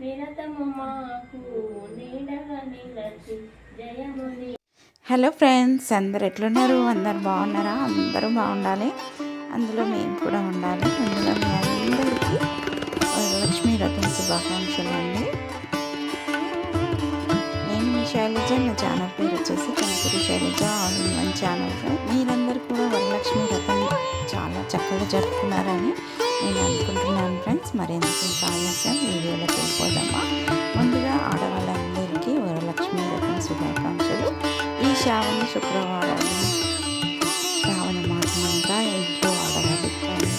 నిరతము మాకు నీడగా నిలచి జయముని హలో ఫ్రెండ్స్ అందరు ఎట్లున్నారు? అందరు బాగున్నారా? అందరూ బాగుండాలి. అందులో మేము కూడా ఉండాలి. అందులో మీ అందరికీ లక్ష్మీ రథం శుభాకాంక్షలు అండి. నేను మీ శైలజ నా ఛానల్ పేరు వచ్చేసి Kanakuri Shailaja all in one channel మీరందరూ కూడా వరలక్ష్మి రథం చాలా చక్కగా జరుపుకున్నారని నేను అనుకుంటున్నాను ఫ్రెండ్స్. మరెందుకు ఇంకా ఆలస్యం? వీడియోలోకి వెళ్ళిపోదామా ముందుగా ఆడవాళ్ళందరికీ వరలక్ష్మి రథం శుభాకాంక్షలు. ఈ శ్రావణ శుక్రవారం శ్రావణ మాసం ఇంట్లో ఆడవాళ్ళు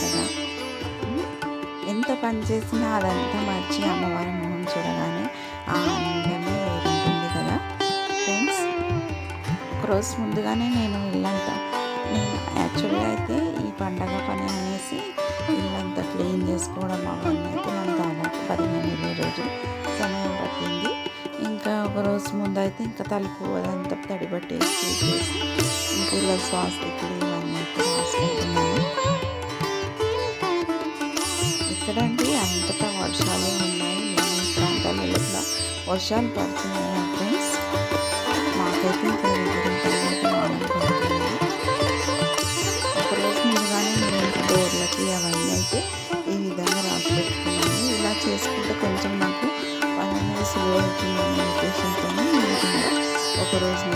కదా. ఎంత పని చేసినా అదంతా మర్చి అమ్మవారి మొహం చూడగానే ఆనందమే వేరుంటుంది కదా. ఫ్రెండ్స్ ఒకరోజు ముందుగానే నేను ఇల్లంతా నేను యాక్చువల్గా అయితే ఈ పండగ పని చేసుకోవడం అవన్నీ అయితే నాకు దాదాపు పదిహేను ఇరవై రోజులు సమయం పట్టింది. ఇంకా ఒక రోజు ముందు అయితే ఇంకా తలుపు అదంతా తడి పట్టేసి ఇంకా ఇలా స్వాస్థికులు ఇవన్నీ అయితే రాసుకుంటున్నాను. ఇక్కడండి అంతటా వర్షాలు ఉన్నాయి. మేము ప్రాంతాలలో వర్షాలు పడుతున్నాయి ఫ్రెండ్స్ మాకైతే చేసుకుంటే కొంచెం నాకు పని అనేది సులువు అవుతుందనే ఉద్దేశంతో ఈ ఒకరోజు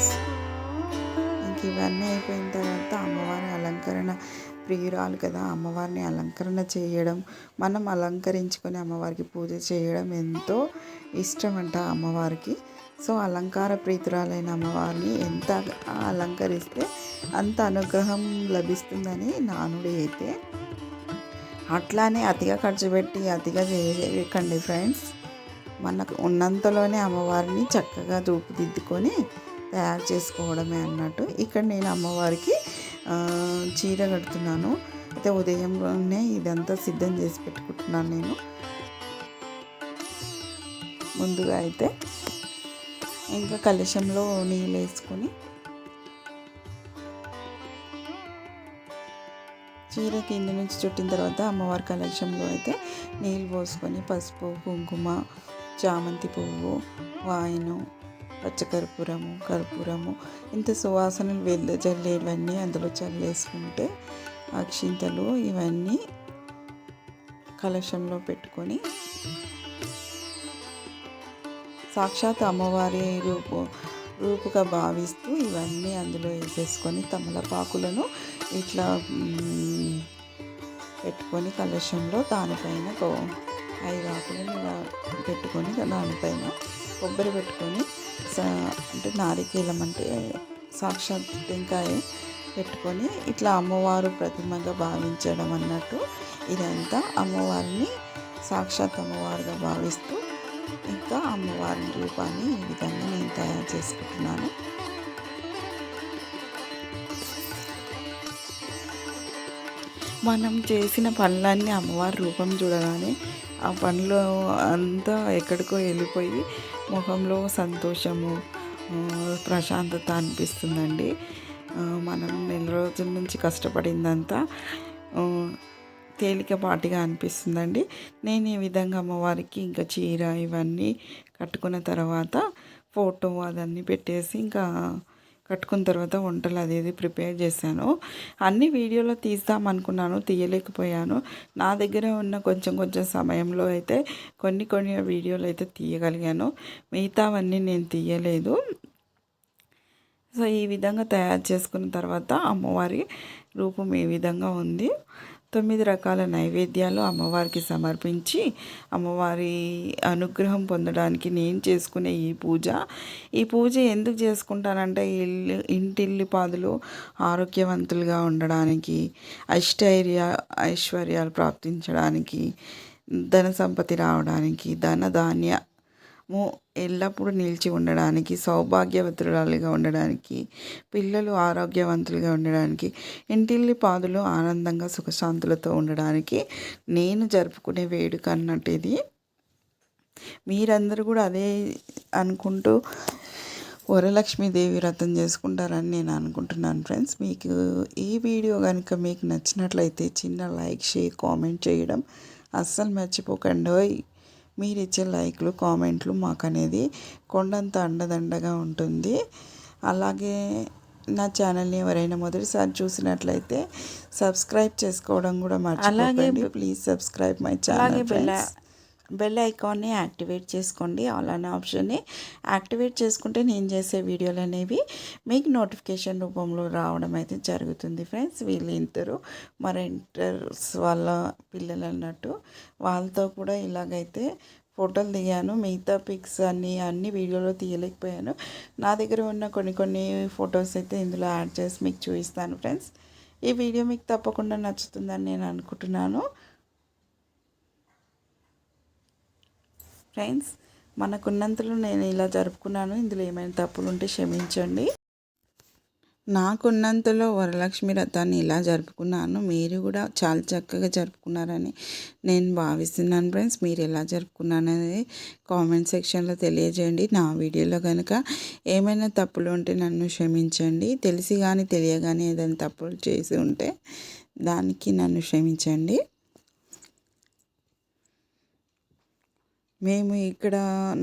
ఫ్రెండ్స్ ఇంక ఇవన్నీ అయిపోయిన తర్వాత అమ్మవారి అలంకరణ ప్రియురాలు కదా అమ్మవారిని అలంకరణ చేయడం మనం అలంకరించుకొని అమ్మవారికి పూజ చేయడం ఎంతో ఇష్టం అంట అమ్మవారికి. సో అలంకార ప్రీతురాలైన అమ్మవారిని ఎంత అలంకరిస్తే అంత అనుగ్రహం లభిస్తుందని నానుడి అయితే. అట్లానే అతిగా ఖర్చు పెట్టి అతిగా చేయకండి ఫ్రెండ్స్. మనకు ఉన్నంతలోనే అమ్మవారిని చక్కగా రూపుదిద్దుకొని తయారు చేసుకోవడమే అన్నట్టు. ఇక్కడ నేను అమ్మవారికి చీర కడుతున్నాను. అయితే ఉదయంలోనే ఇదంతా సిద్ధం చేసి పెట్టుకుంటున్నాను నేను. ముందుగా అయితే ఇంకా కలశంలో నీళ్ళు వేసుకొని చీర కింద నుంచి చుట్టిన తర్వాత అమ్మవారి కలశంలో అయితే నీళ్ళు పోసుకొని పసుపు కుంకుమ చామంతి పువ్వు వాయిను పచ్చకర్పూరము కర్పూరము ఇంత సువాసనలు వెళ్ళ జల్లేవన్నీ అందులో చల్లేసుకుంటే అక్షింతలు ఇవన్నీ కలశంలో పెట్టుకొని సాక్షాత్ అమ్మవారి రూపు రూపుగా భావిస్తూ ఇవన్నీ అందులో వేసేసుకొని తమలపాకులను ఇట్లా పెట్టుకొని కలశంలో దానిపైన ఐదు ఆకులను ఇలా పెట్టుకొని దానిపైన కొబ్బరి పెట్టుకొని అంటే నారికేలం అంటే సాక్షాత్ టెంకాయ పెట్టుకొని ఇట్లా అమ్మవారు ప్రతిమగా భావించడం అన్నట్టు ఇదంతా అమ్మవారిని సాక్షాత్ అమ్మవారుగా భావిస్తూ ఇంకా అమ్మవారి రూపాన్ని ఈ విధంగా నేను తయారు చేసుకుంటున్నాను. మనం చేసిన పనులన్నీ అమ్మవారి రూపం చూడగానే ఆ పనులు అంతా ఎక్కడికో వెళ్ళిపోయి ముఖంలో సంతోషము ప్రశాంతత అనిపిస్తుందండి. మనం నెల రోజుల నుంచి కష్టపడిందంతా తేలికపాటిగా అనిపిస్తుందండి. నేను ఈ విధంగా అమ్మవారికి ఇంకా చీర ఇవన్నీ కట్టుకున్న తర్వాత ఫోటో అదన్నీ పెట్టేసి ఇంకా కట్టుకున్న తర్వాత వంటలు అది ఇది ప్రిపేర్ చేశాను. అన్ని వీడియోలో తీద్దాం అనుకున్నాను తీయలేకపోయాను. నా దగ్గర ఉన్న కొంచెం కొంచెం సమయంలో అయితే కొన్ని కొన్ని వీడియోలు అయితే తీయగలిగాను. మిగతావన్నీ నేను తీయలేదు. సో ఈ విధంగా తయారు చేసుకున్న తర్వాత అమ్మవారి రూపం ఏ విధంగా ఉంది. తొమ్మిది రకాల నైవేద్యాలు అమ్మవారికి సమర్పించి అమ్మవారి అనుగ్రహం పొందడానికి నేను చేసుకునే ఈ పూజ. ఈ పూజ ఎందుకు చేసుకుంటానంటే ఇల్లు ఇంటిల్లి పాదులు ఆరోగ్యవంతులుగా ఉండడానికి ఐష్టైర్య ఐశ్వర్యాలు ప్రాప్తించడానికి ధన సంపత్తి రావడానికి ధన ధాన్య ఎల్లప్పుడూ నిలిచి ఉండడానికి సౌభాగ్యవతురాలుగా ఉండడానికి పిల్లలు ఆరోగ్యవంతులుగా ఉండడానికి ఇంటిల్లి పాదులు ఆనందంగా సుఖశాంతులతో ఉండడానికి నేను జరుపుకునే వేడుక అన్నట్టు ఇది మీరందరూ కూడా అదే అనుకుంటూ వరలక్ష్మీదేవి వ్రతం చేసుకుంటారని నేను అనుకుంటున్నాను ఫ్రెండ్స్. మీకు ఈ వీడియో కనుక మీకు నచ్చినట్లయితే చిన్న లైక్ షేర్ కామెంట్ చేయడం అస్సలు మర్చిపోకండి. మీరు ఇచ్చే లైక్లు కామెంట్లు మాకు అనేది కొండంత అండదండగా ఉంటుంది. అలాగే నా ఛానల్ని ఎవరైనా మొదటిసారి చూసినట్లయితే సబ్స్క్రైబ్ చేసుకోవడం కూడా మర్చిపోకండి. Please subscribe my channel bell ఐకాన్ని యాక్టివేట్ చేసుకోండి. ఆల్ అనే ఆప్షన్ని యాక్టివేట్ చేసుకుంటే నేను చేసే వీడియోలు అనేవి మీకు నోటిఫికేషన్ రూపంలో రావడం అయితే జరుగుతుంది ఫ్రెండ్స్. వీళ్ళు ఇంతరు మరి ఇంటర్స్ వాళ్ళ పిల్లలు అన్నట్టు వాళ్ళతో కూడా ఇలాగైతే ఫోటోలు దిగాను. మిగతా పిక్స్ అన్నీ అన్ని వీడియోలో తీయలేకపోయాను. నా దగ్గర ఉన్న కొన్ని కొన్ని ఫొటోస్ అయితే ఇందులో యాడ్ చేసి మీకు చూపిస్తాను ఫ్రెండ్స్. ఈ వీడియో మీకు తప్పకుండా నచ్చుతుందని నేను అనుకుంటున్నాను. ఫ్రెండ్స్ మనకున్నంతలో నేను ఇలా జరుపుకున్నాను. ఇందులో ఏమైనా తప్పులు ఉంటే క్షమించండి. నాకున్నంతలో వరలక్ష్మి రథాన్ని ఇలా జరుపుకున్నాను. మీరు కూడా చాలా చక్కగా జరుపుకున్నారని నేను భావిస్తున్నాను ఫ్రెండ్స్. మీరు ఎలా జరుపుకున్నారనేది కామెంట్ సెక్షన్లో తెలియజేయండి. నా వీడియోలో కనుక ఏమైనా తప్పులు ఉంటే నన్ను క్షమించండి. తెలిసి కానీ తెలియగానే ఏదైనా తప్పులు చేసి ఉంటే దానికి నన్ను క్షమించండి. మేము ఇక్కడ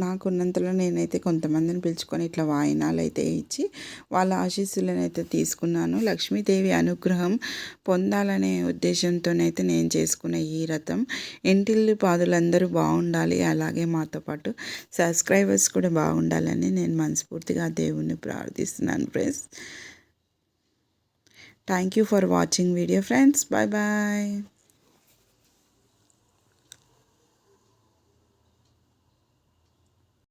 నాకున్నంతలో నేనైతే కొంతమందిని పిలుచుకొని ఇట్లా వాయినాలు అయితే ఇచ్చి వాళ్ళ ఆశీస్సులను అయితే తీసుకున్నాను. లక్ష్మీదేవి అనుగ్రహం పొందాలనే ఉద్దేశంతోనైతే నేను చేసుకున్న ఈ రథం. ఇంటిల్లి పాదులందరూ బాగుండాలి. అలాగే మాతో పాటు సబ్స్క్రైబర్స్ కూడా బాగుండాలని నేను మనస్ఫూర్తిగా దేవుణ్ణి ప్రార్థిస్తున్నాను friends. Thank you for watching video friends. Bye bye.